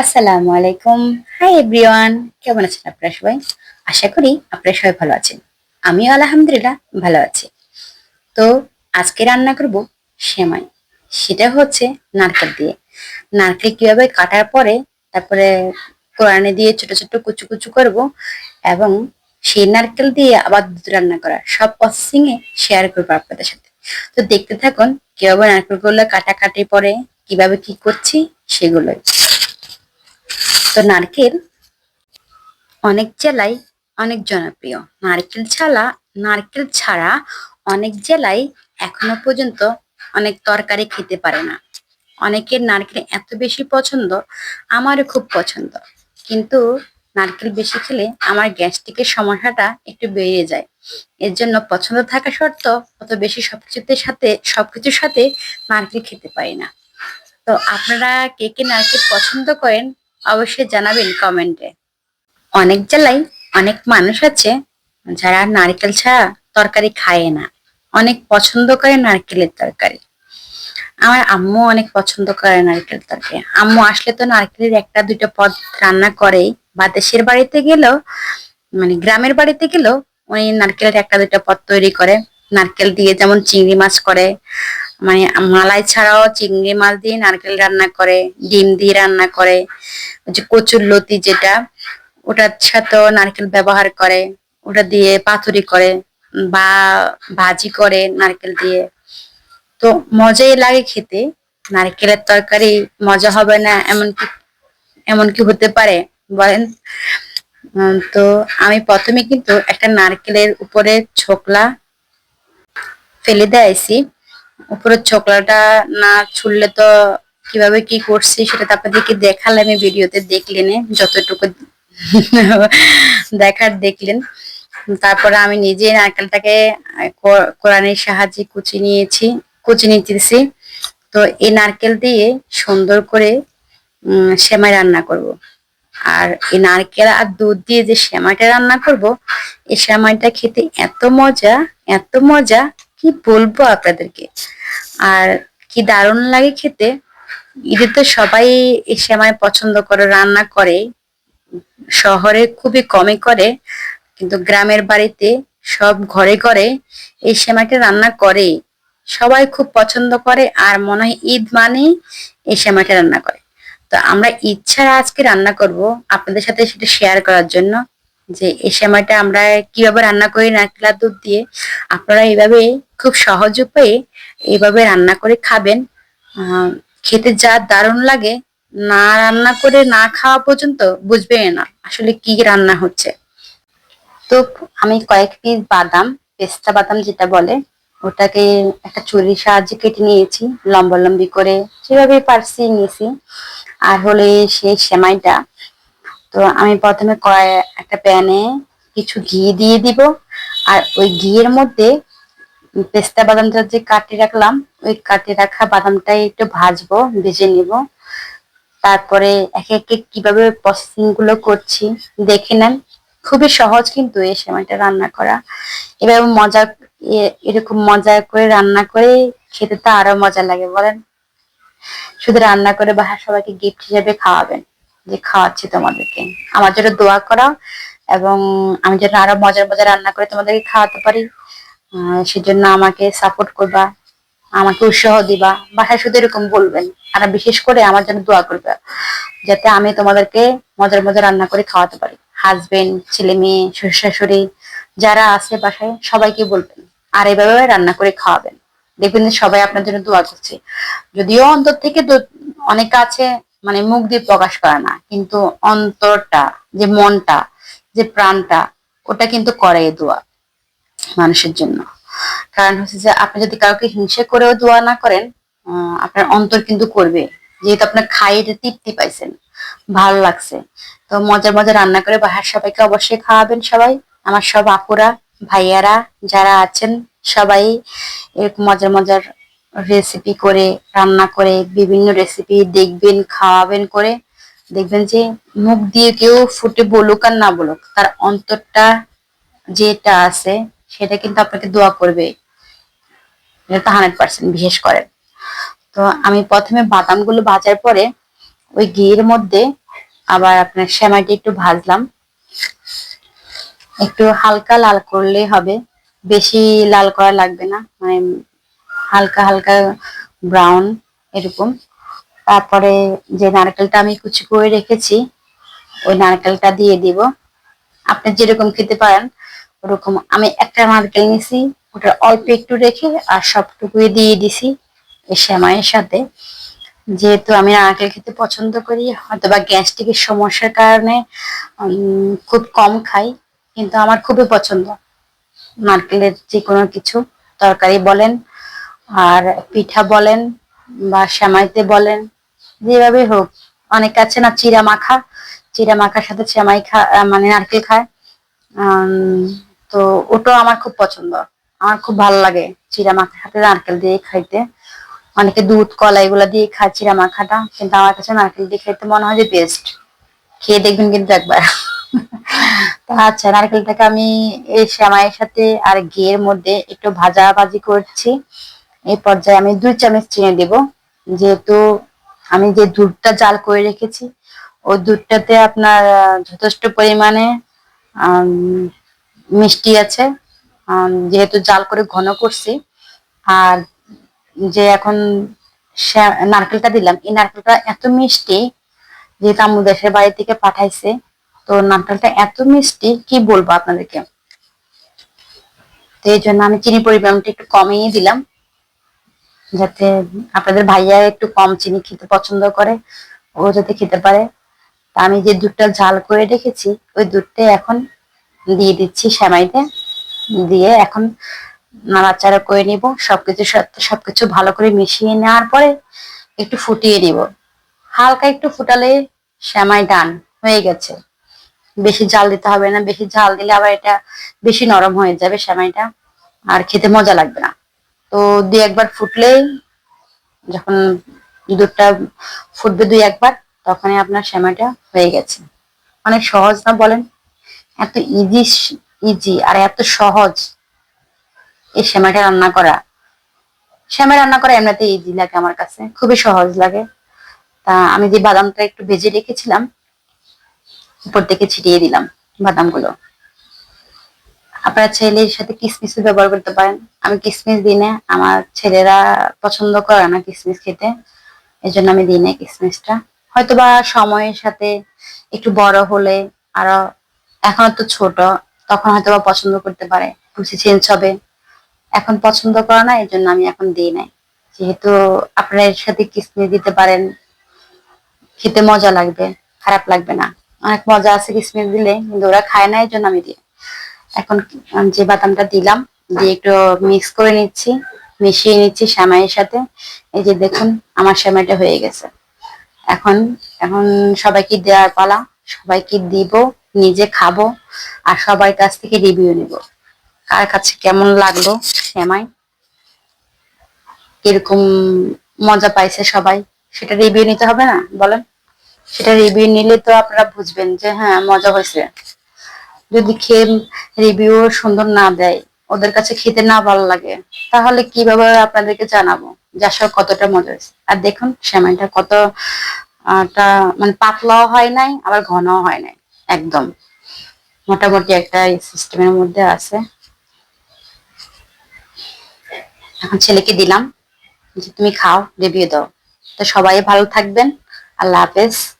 আসসালামু আলাইকুম। Hi everyone কেমন আছেন আপনারা সবাই? আশা করি আপনারা সবাই ভালো আছেন। আমিও আলহামদুলিল্লাহ ভালো আছি। তো আজকে রান্না করব সেমাই। সেটা হচ্ছে নারকেল দিয়ে। নারকেল কীভাবে কাটার পরে তারপরে কোরআনে দিয়ে ছোট ছোট কুচু কুচু করব এবং সেই নারকেল দিয়ে আবার দুধ রান্না করা সব প্রসেসিং এ শেয়ার করব আপনাদের সাথে। তো দেখতে থাকুন কীভাবে নারকেলগুলো কাটাকাটি পরে কীভাবে কি করছি সেগুলোই। তো নারকেল অনেক জেলায় অনেক জনপ্রিয়। নারকেল ছাড়া নারকেল ছাড়া অনেক জেলায় এখনও পর্যন্ত অনেক তরকারি খেতে পারে না। অনেকের নারকেল এত বেশি পছন্দ, আমারও খুব পছন্দ। কিন্তু নারকেল বেশি খেলে আমার গ্যাস্ট্রিকের সমস্যাটা একটু বেড়ে যায়। এর জন্য পছন্দ থাকা সত্ত্বেও অত বেশি সবকিছুতে সাথে, সবকিছুর সাথে নারকেল খেতে পারি না। তো আপনারা কে কে নারকেল পছন্দ করেন অবশ্যই জানাবেন কমেন্টে। অনেক জেলায় অনেক মানুষ আছে যারা নারকেল ছাড়া তরকারি খায় না। অনেক পছন্দ করে নারকেলের তরকারি। আমার আম্মু অনেক পছন্দ করে নারকেল তরকারি। আম্মু আসলে তো নারকেলের একটা দুটো পদ রান্না করে বা দেশের বাড়িতে গেলেও মানে গ্রামের বাড়িতে গেলেও উনি নারকেলের একটা দুটো পদ তৈরি করে। নারকেল দিয়ে যেমন চিংড়ি মাছ করে মানে মালাই ছাড়াও চিংড়ি মাছ দিয়ে নারকেল রান্না করে, ডিম দিয়ে রান্না করে যে কচুর লতি যেটা, ওটার সাথেও নারকেল ব্যবহার করে, ওটা দিয়ে পাতুরি করে বা ভাজি করে নারকেল দিয়ে। তো মজাই লাগে খেতে। নারকেলের তরকারি মজা হবে না এমন কি এমন কি হতে পারে, বলেন। তো আমি প্রথমে কিন্তু একটা নারকেলের উপরে ছোকলা ফেলে দিয়েছি। উপরের ছোকলাটা না ছুললে তো কীভাবে কি করছি সেটা তো আপনাদেরকে দেখালে আমি ভিডিওতে দেখলেন যতটুকু দেখার দেখলেন। তারপরে আমি নিজে নারকেলটাকে কোরআনের সাহায্যে কুচি নিয়েছি, কুচি নিতেছি। তো এই নারকেল দিয়ে সুন্দর করে সেমাই রান্না করব। আর এই নারকেল আর দুধ দিয়ে যে সেমাইটা রান্না করব, এই সেমাইটা খেতে এত মজা এত মজা। কি বলব আপনাদেরকে? আর কি দারুণ লাগে খেতে? ঈদে তো সবাই এই সেমাই পছন্দ করে, রান্না করে। শহরে খুবই কমই করে, কিন্তু গ্রামের বাড়িতে সব ঘরে ঘরে এই সেমাইটা রান্না করে। সবাই খুব পছন্দ করে আর মনে হয় ঈদ মানে এই সেমাইটা রান্না করে। তো আমরা ইচ্ছা আজকে রান্না করব। আপনাদের সাথে সেটা শেয়ার করার জন্য। যে এই সেমাইটা আমরা কীভাবে রান্না করি নারকেল আর দুধ দিয়ে, আপনারা এইভাবে খুব সহজ উপায়ে এইভাবে রান্না করে খাবেন। খেতে যা দারুণ লাগে, না রান্না করে না খাওয়া পর্যন্ত বুঝবে না আসলে কি রান্না হচ্ছে। তো আমি কয়েক পিস বাদাম, পেস্তা বাদাম যেটা বলে, ওটাকে একটা ছুরির সাহায্যে কেটে নিয়েছি, লম্বা লম্বি করে সেভাবে পারছি নিয়েছি। আর হলে সেই সেমাইটা তো আমি প্রথমে কয় একটা প্যানে কিছু ঘি দিয়ে দিব। আর ওই ঘিয়ের মধ্যে পেস্তা বাদামটা যে কাটে রাখলাম, ওই কাটে রাখা বাদামটাই একটু ভাজবো, ভেজে নিব। তারপরে একে একে কীভাবে প্রসেসিংগুলো করছি দেখে নেন। খুবই সহজ কিন্তু এই সময়টা রান্না করা। এভাবে মজা এরকম মজা করে রান্না করে খেতে তো আরও মজা লাগে, বলেন। শুধু রান্না করে বাসার সবাইকে গিফট হিসেবে খাওয়াবেন। যে খাওয়াচ্ছি তোমাদেরকে। আমার জন্য দোয়া করা এবং আমি যেন আরও মজার মজার রান্না করে তোমাদেরকে খাওয়াতে পারি। সেজন্য আমাকে সাপোর্ট করবা, আমাকে উৎসাহ দিবা বাসায় শুধু এরকম বলবেন। আর বিশেষ করে আমার জন্য দোয়া করবে, যাতে আমি তোমাদেরকে মজার মজার রান্না করে খাওয়াতে পারি। হাজবেন্ড ছেলে মেয়ে, শ্বশুর শাশুড়ি, যারা আছে বাসায়, সবাইকে বলবেন, আর এভাবে রান্না করে খাওয়াবেন। দেখবেন সবাই আপনার জন্য দোয়া করছে। যদিও অন্তর থেকে অনেকে আছে মানে মুখ দিয়ে প্রকাশ করে না, কিন্তু অন্তরটা, যে মনটা, যে প্রাণটা, ওটা কিন্তু করে দোয়া মানুষের জন্য। কারণ হচ্ছে যে আপনি যদি কাউকে হিংসা করেও দোয়া না করেন আপনার অন্তর কিন্তু করবে। যেহেতু আপনার খাইয়ে তৃপ্তি পাইছেন, ভালো লাগছে। তো মজার মজার রান্না করে বাহার সবাইকে অবশ্যই খাওয়াবেন সবাই। আমার সব আপুরা, ভাইয়ারা, যারা আছেন, সবাই এরকম মজার মজার রেসিপি করে, রান্না করে, বিভিন্ন রেসিপি দেখবেন, খাওয়াবেন করে, দেখবেন যে মুখ দিয়ে কেউ ফুটে বলুক আর না বলুক, তার অন্তরটা যেটা আছে, সেটা কিন্তু আপনাকে দোয়া করবে। এটা হান্ড্রেড পার্সেন্ট বিশেষ করে। তো আমি প্রথমে বাদামগুলো ভাজার পরে ওই ঘিয়ের মধ্যে আবার আপনার সেমাইটা একটু ভাজলাম। একটু হালকা লাল করলে হবে, বেশি লাল করা লাগবে না মানে হালকা হালকা ব্রাউন এরকম। তারপরে যে নারকেলটা আমি কুচি করে রেখেছি, ওই নারকেলটা দিয়ে দিব। আপনি যেরকম খেতে পারেন, ওরকম। আমি একটা নারকেল নিছি, ওটা অল্প একটু রেখে আর সবটুকুই দিয়ে দিছি এই সেমাইয়ের সাথে। যেহেতু আমি নারকেল খেতে পছন্দ করি হয়তো বা গ্যাস্ট্রিকের সমস্যার কারণে খুব কম খাই, কিন্তু আমার খুবই পছন্দ। নারকেলের যে কোনো কিছু, তরকারি বলেন আর পিঠা বলেন বা সেমাইতে বলেন যেভাবে হোক, অনেক আছে না, চিরা মাখা, চিরা মাখার সাথে সেমাই খা মানে নারকেল খায়। তো ওটাও আমার খুব পছন্দ। আমার খুব ভালো লাগে চিরা মাখার সাথে নারকেল দিয়ে খাইতে। অনেকে দুধ, কলা এগুলো দিয়ে খায় চিরা মাখাটা, কিন্তু আমার কাছে নারকেল দিয়ে খাইতে মনে হয় যে বেস্ট খেয়ে দেখবেন কিন্তু একবার। তো আচ্ছা নারকেলটাকে আমি এই শ্যামাইয়ের সাথে আর ঘিয়ের মধ্যে একটু ভাজা ভাজি করছি। এই পর্যায়ে আমি দুই চামচ চিনি দেব। যেহেতু আমি যে দুধটা জাল করে রেখেছি, ওই দুধটাতে আপনার যথেষ্ট পরিমাণে মিষ্টি আছে। যেহেতু জাল করে ঘন করছি, আর যে এখন নারকেলটা দিলাম, এই নারকেলটা এত মিষ্টি, যেহেতু আম্মু দেশের বাড়ি থেকে পাঠাইছে, তো নারকেলটা এত মিষ্টি, কি বলব আপনাদেরকে? তো এই জন্য আমি চিনি পরিমাণটা একটু কমিয়ে দিলাম। যাতে আপনাদের ভাইয়া একটু কম চিনি খেতে পছন্দ করে, ও যাতে খেতে পারে। তা আমি যে দুধটা ঝাল করে রেখেছি, ওই দুধটা এখন দিয়ে দিচ্ছি সেমাইতে। দিয়ে এখন নাড়াচাড়া করে নিব, সবকিছু সবকিছু ভালো করে মিশিয়ে নেওয়ার পরে একটু ফুটিয়ে নিব। হালকা একটু ফুটালে সেমাই ডান হয়ে গেছে। বেশি জাল দিতে হবে না, বেশি ঝাল দিলে আবার এটা বেশি নরম হয়ে যাবে সেমাইটা। আর খেতে মজা লাগবে না। তো দুই একবার ফুটলেই যখন দুধটা ফুটবে দুই একবার, তখনই আপনার শ্যামাটা হয়ে গেছে। অনেক সহজ না বলেন? এত ইজি ইজি আর এত সহজ এই শ্যামাটা রান্না করা। শ্যামা রান্না করা এমনিতে ইজি লাগে আমার কাছে, খুবই সহজ লাগে। তা আমি যে বাদামটা একটু ভেজে রেখেছিলাম, উপর থেকে ছিটিয়ে দিলাম বাদামগুলো। আপনারা ছেলের সাথে কিসমিস ব্যবহার করতে পারেন। আমি কিসমিস দিই না, আমার ছেলেরা পছন্দ করে না কিসমিস খেতে এই জন্য আমি দিই কিসমিসটা। হয়তোবা সময়ের সাথে একটু বড় হলে আরও, এখন তো ছোট, তখন হয়তো বা পছন্দ করতে পারে রুচি চেঞ্জ হবে। এখন পছন্দ করে না এই জন্য আমি এখন দিই নাই। যেহেতু আপনারা এর সাথে কিসমিস দিতে পারেন, খেতে মজা লাগবে, খারাপ লাগবে না। অনেক মজা আছে কিসমিস দিলে, কিন্তু ওরা খায় না এই জন্য আমি দিই। এখন যে বাদামটা দিলাম, দিয়ে একটু মিক্স করে নিচ্ছি, মিশিয়ে নিচ্ছি সেমাইয়ের সাথে। এই যে দেখুন, আমার সেমাইটা হয়ে গেছে। এখন এখন সবাইকে দেওয়ার পালা, সবাইকে দিব, নিজে খাব, আর সবার কাছ থেকে রিভিউ নিব। কার কাছে কেমন লাগল সেমাই কীরকম মজা পাইছে সবাই? সেটা রিভিউ নিতে হবে না, বলেন। সেটা রিভিউ নিলে তো আপনারা বুঝবেন যে হ্যাঁ মজা হয়েছে। যদি খেয়ে রিভিউ সুন্দর না দেয়, ওদের কাছে খেতে না ভালো লাগে, তাহলে কীভাবে আপনাদেরকে জানাব যে আসলে কতটা মজা হয়েছে? আর দেখুন, সেমাইটা কত মানে পাতলাও হয় নাই, আবার ঘনও হয় নাই, একদম। মোটামুটি একটা সিস্টেমের মধ্যে আছে। এখন ছেলেকে দিলাম, যে তুমি খাও রিভিউ দাও। তো সবাই ভালো থাকবেন, আল্লাহ হাফেজ।